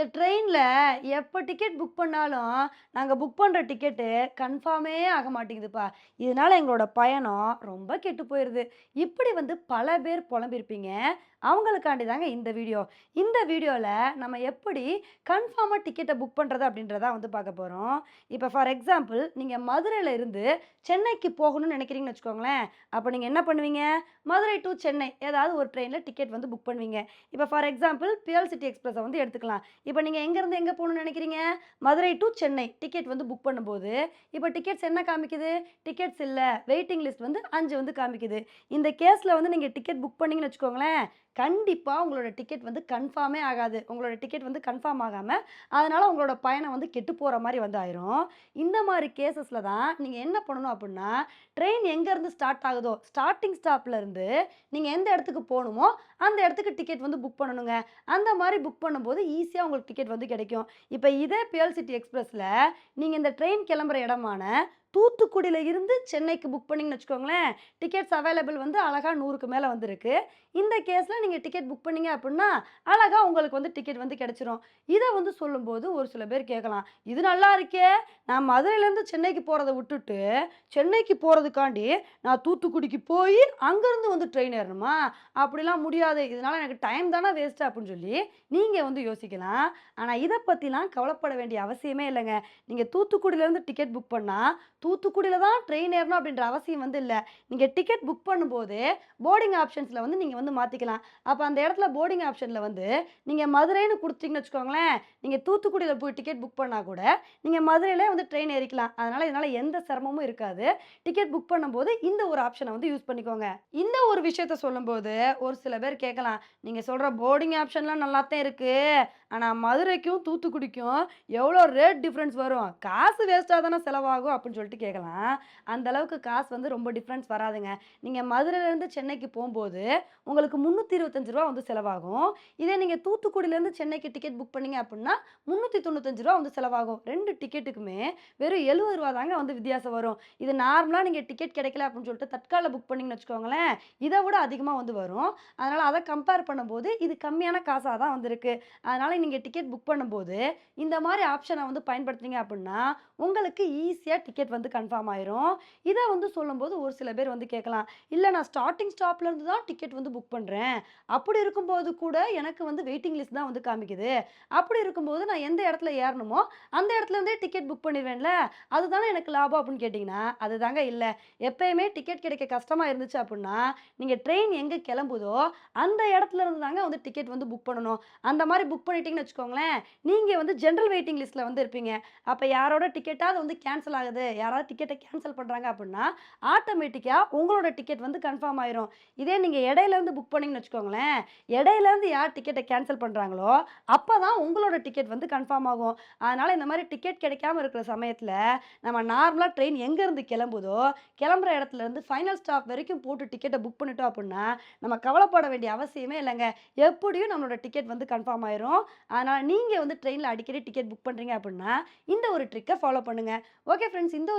இந்த ட்ரெயினில் எப்போ டிக்கெட் புக் பண்ணாலும் நாங்கள் புக் பண்ணுற டிக்கெட்டு கன்ஃபார்மே ஆக மாட்டேங்குதுப்பா. இதனால் எங்களோட பயணம் ரொம்ப கெட்டு போயிடுது இப்படி வந்து பல பேர் புலம்பிருப்பீங்க அவங்களுக்காண்டி தாங்க இந்த வீடியோ. இந்த வீடியோவில் நம்ம எப்படி கன்ஃபார்மாக டிக்கெட்டை புக் பண்ணுறது அப்படின்றத வந்து பார்க்க போகிறோம் இப்போ ஃபார் எக்ஸாம்பிள் நீங்கள் மதுரையில் இருந்து சென்னைக்கு போகணும்னு நினைக்கிறீங்கன்னு வச்சுக்கோங்களேன். அப்போ நீங்கள் என்ன பண்ணுவீங்க? மதுரை டு சென்னை ஏதாவது ஒரு ட்ரெயினில் டிக்கெட் வந்து புக் பண்ணுவீங்க. இப்போ ஃபார் எக்ஸாம்பிள் பியல் சிட்டி எக்ஸ்பிரஸை வந்து எடுத்துக்கலாம். இப்போ நீங்கள் எங்கேருந்து எங்கே போகணும்னு நினைக்கிறீங்க? மதுரை டு சென்னை டிக்கெட் வந்து புக் பண்ணும்போது இப்போ டிக்கெட்ஸ் என்ன காமிக்குது? டிக்கெட்ஸ் இல்லை. வெயிட்டிங் லிஸ்ட் வந்து அஞ்சு வந்து காமிக்குது. இந்த கேஸில் வந்து நீங்கள் டிக்கெட் புக் பண்ணீங்கன்னு வச்சுக்கோங்களேன். கண்டிப்பாக உங்களோட டிக்கெட் வந்து கன்ஃபார்மே ஆகாது. உங்களோட டிக்கெட் வந்து கன்ஃபார்ம் ஆகாமல் அதனால் உங்களோட பயணம் வந்து கெட்டு போகிற மாதிரி வந்து ஆயிரும். இந்த மாதிரி கேசஸில் தான் நீங்கள் என்ன பண்ணணும் அப்படின்னா ட்ரெயின் எங்கேருந்து ஸ்டார்ட் ஆகுதோ ஸ்டார்டிங் ஸ்டாப்லேருந்து நீங்கள் எந்த இடத்துக்கு போகணுமோ அந்த இடத்துக்கு டிக்கெட் வந்து புக் பண்ணணுங்க. அந்த மாதிரி புக் பண்ணும்போது ஈஸியாக உங்களுக்கு டிக்கெட் வந்து கிடைக்கும். இப்போ இதே பியல் சிட்டி எக்ஸ்பிரஸில் நீங்கள் இந்த ட்ரெயின் கிளம்புற இடமான தூத்துக்குடியில் இருந்து சென்னைக்கு புக் பண்ணிங்கன்னு வச்சுக்கோங்களேன் டிக்கெட்ஸ் அவைலபிள் வந்து அழகாக நூறுக்கு மேலே வந்திருக்கு. இந்த கேஸில் நீங்கள் டிக்கெட் புக் பண்ணீங்க அப்படின்னா அழகாக உங்களுக்கு வந்து டிக்கெட் வந்து கிடச்சிரும். இதை வந்து சொல்லும்போது ஒரு சில பேர் கேட்கலாம் இது நல்லா இருக்கே நான் மதுரையிலேருந்து சென்னைக்கு போகிறத விட்டுட்டு சென்னைக்கு போகிறதுக்காண்டி நான் தூத்துக்குடிக்கு போய் அங்கேருந்து வந்து ட்ரெயின் ஏறணுமா? அப்படிலாம் முடியாது. இதனால் எனக்கு டைம் தானே வேஸ்ட்டு அப்படின்னு சொல்லி நீங்கள் வந்து யோசிக்கலாம். ஆனால் இதை பற்றிலாம் கவலைப்பட வேண்டிய அவசியமே இல்லைங்க. நீங்கள் தூத்துக்குடியிலேருந்து டிக்கெட் புக் பண்ணால் தூத்துக்குடியில் தான் ட்ரெயின் ஏறணும் அப்படின்ற அவசியம் வந்து இல்லை. நீங்கள் டிக்கெட் புக் பண்ணும்போது போர்டிங் ஆப்ஷன்ஸில் வந்து நீங்கள் வந்து மாற்றிக்கலாம் அப்போ அந்த இடத்துல போர்டிங் ஆப்ஷனில் வந்து நீங்கள் மதுரைன்னு கொடுத்தீங்கன்னு வச்சுக்கோங்களேன் நீங்கள் தூத்துக்குடியில் போய் டிக்கெட் புக் பண்ணால் கூட நீங்கள் மதுரையிலே வந்து ட்ரெயின் ஏறிக்கலாம். அதனால் இதனால் எந்த சிரமமும் இருக்காது. டிக்கெட் புக் பண்ணும்போது இந்த ஒரு ஆப்ஷனை வந்து யூஸ் பண்ணிக்கோங்க. இந்த ஒரு விஷயத்த சொல்லும்போது ஒரு சில பேர் கேட்கலாம். நீங்கள் சொல்கிற போர்டிங் ஆப்ஷன்லாம் நல்லா தான் இருக்குது ஆனால் மதுரைக்கும் தூத்துக்குடிக்கும் எவ்வளோ ரேட் டிஃப்ரென்ஸ் வரும்? காசு வேஸ்ட்டாக தானே செலவாகும் அப்படின்னு சொல்லிட்டு கேட்கலாம் அந்த அளவுக்கு காசு வந்து ரொம்ப டிஃப்ரென்ஸ் வராதுங்க. நீங்கள் மதுரையிலேருந்து சென்னைக்கு போகும்போது உங்களுக்கு முந்நூற்றி இருபத்தஞ்சு ரூபா வந்து செலவாகும். இதே நீங்கள் தூத்துக்குடியிலேருந்து சென்னைக்கு டிக்கெட் புக் பண்ணீங்க அப்படின்னா முந்நூற்றி தொண்ணூத்தஞ்சு ரூபா வந்து செலவாகும். ரெண்டு டிக்கெட்டுக்குமே வெறும் எழுபது ரூபா தாங்க வந்து வித்தியாசம் வரும். இது நார்மலாக நீங்கள் டிக்கெட் கிடைக்கல அப்படின்னு சொல்லிட்டு தற்காலில் புக் பண்ணிங்கன்னு வச்சுக்கோங்களேன் இதை விட அதிகமாக வந்து வரும். அதனால் அதை கம்பேர் பண்ணும்போது இது கம்மியான காசாக தான் வந்திருக்கு. அதனால் நீங்கள் டிக்கெட் புக் பண்ணும்போது இந்த மாதிரி ஆப்ஷனை வந்து பயன்படுத்துனீங்க அப்படின்னா உங்களுக்கு ஈஸியாக டிக்கெட் வந்து வந்து கன்ஃபார்ம் ஆயிரும். இதை வந்து சொல்லும்போது ஒரு சில பேர் வந்து கேட்கலாம் இல்லை நான் ஸ்டார்டிங் ஸ்டாப்லேருந்து தான் டிக்கெட் வந்து புக் பண்ணுறேன் அப்படி இருக்கும்போது கூட எனக்கு வந்து வெயிட்டிங் லிஸ்ட் தான் வந்து காமிக்குது. அப்படி இருக்கும்போது நான் எந்த இடத்துல ஏறணுமோ அந்த இடத்துல இருந்தே டிக்கெட் புக் பண்ணிடுவேன்ல. அதுதானே எனக்கு லாபம்? அப்படின்னு கேட்டிங்கன்னா அதுதாங்க இல்லை. எப்பயுமே டிக்கெட் கிடைக்க கஷ்டமாக இருந்துச்சு அப்படின்னா நீங்கள் ட்ரெயின் எங்கே கிளம்புதோ அந்த இடத்துல இருந்து தாங்க வந்து டிக்கெட் வந்து புக் பண்ணணும். அந்த மாதிரி புக் பண்ணிட்டீங்கன்னு வச்சுக்கோங்களேன் நீங்கள் வந்து ஜென்ரல் வெயிட்டிங் லிஸ்ட்டில் வந்து இருப்பீங்க. அப்போ யாரோட டிக்கெட்டாவது வந்து கேன்சல் ஆகுது யாராவது டிக்கெட்டை கேன்சல் பண்ணுறாங்க அப்படின்னா ஆட்டோமேட்டிக்காக உங்களோட டிக்கெட் வந்து கன்ஃபார்ம் ஆயிரும். இதே நீங்கள் இடையிலேருந்து புக் பண்ணீங்கன்னு வச்சுக்கோங்களேன் இடையிலேருந்து யார் டிக்கெட்டை கேன்சல் பண்ணுறாங்களோ அப்போ தான் உங்களோட டிக்கெட் வந்து கன்ஃபார்ம் ஆகும். அதனால் இந்த மாதிரி டிக்கெட் கிடைக்காம இருக்கிற சமயத்தில் நம்ம நார்மலாக ட்ரெயின் எங்கேருந்து கிளம்புதோ கிளம்புற இடத்துல இருந்து ஃபைனல் ஸ்டாப் வரைக்கும் போட்டு டிக்கெட்டை புக் பண்ணிட்டோம் அப்படின்னா நம்ம கவலைப்பட வேண்டிய அவசியமே இல்லைங்க. எப்படியும் நம்மளோட டிக்கெட் வந்து கன்ஃபார்ம் ஆயிரும். அதனால் நீங்கள் வந்து ட்ரெயினில் அடிக்கடி டிக்கெட் புக் பண்ணுறீங்க அப்படின்னா இந்த ஒரு ட்ரிக்கை ஃபாலோ பண்ணுங்கள் ஓகே ஃப்ரெண்ட்ஸ் இந்த